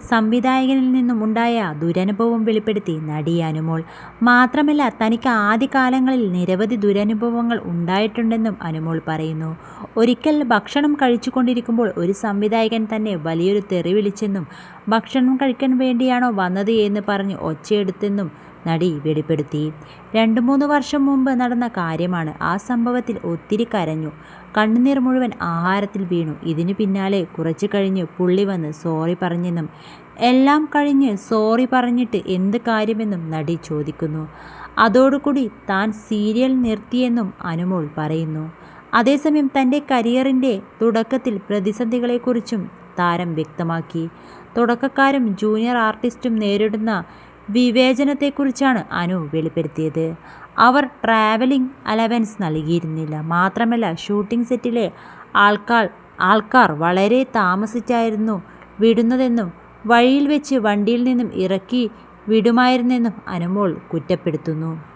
സംവിധായകനിൽ നിന്നും ഉണ്ടായ ദുരനുഭവം വെളിപ്പെടുത്തി നടി അനുമോൾ. മാത്രമല്ല തനിക്ക് ആദ്യകാലങ്ങളിൽ നിരവധി ദുരനുഭവങ്ങൾ ഉണ്ടായിട്ടുണ്ടെന്നും അനുമോൾ പറയുന്നു. ഒരിക്കൽ ഭക്ഷണം കഴിച്ചുകൊണ്ടിരിക്കുമ്പോൾ ഒരു സംവിധായകൻ തന്നെ വലിയൊരു തെറി വിളിച്ചെന്നും ഭക്ഷണം കഴിക്കാൻ വേണ്ടിയാണോ വന്നത് എന്ന് പറഞ്ഞ് ഒച്ചയെടുത്തെന്നും നടി വെളിപ്പെടുത്തി. രണ്ടു മൂന്ന് വർഷം മുമ്പ് നടന്ന കാര്യമാണ് ആ സംഭവത്തിൽ ഒത്തിരി കരഞ്ഞു. കണ്ണുനീർ മുഴുവൻ ആഹാരത്തിൽ വീണു. ഇതിനു പിന്നാലെ കുറച്ചു കഴിഞ്ഞ് പുള്ളി വന്ന് സോറി പറഞ്ഞെന്നും എല്ലാം കഴിഞ്ഞ് സോറി പറഞ്ഞിട്ട് എന്ത് കാര്യമെന്നും നടി ചോദിക്കുന്നു. അതോടുകൂടി താൻ സീരിയൽ നിർത്തിയെന്നും അനുമോൾ പറയുന്നു. അതേസമയം തന്റെ കരിയറിന്റെ തുടക്കത്തിൽ പ്രതിസന്ധികളെക്കുറിച്ചും താരം വ്യക്തമാക്കി. തുടക്കക്കാരും ജൂനിയർ ആർട്ടിസ്റ്റും നേരിടുന്ന വിവേചനത്തെക്കുറിച്ചാണ് അനു വെളിപ്പെടുത്തിയത്. അവർ ട്രാവലിംഗ് അലവൻസ് നൽകിയിരുന്നില്ല. മാത്രമല്ല ഷൂട്ടിംഗ് സെറ്റിലെ ആൾക്കാർ ആൾക്കാർ വളരെ താമസിച്ചായിരുന്നു വിടുന്നതെന്നും വഴിയിൽ വെച്ച് വണ്ടിയിൽ നിന്നും ഇറക്കി വിടുമായിരുന്നെന്നും അനുമോൾ കുറ്റപ്പെടുത്തുന്നു.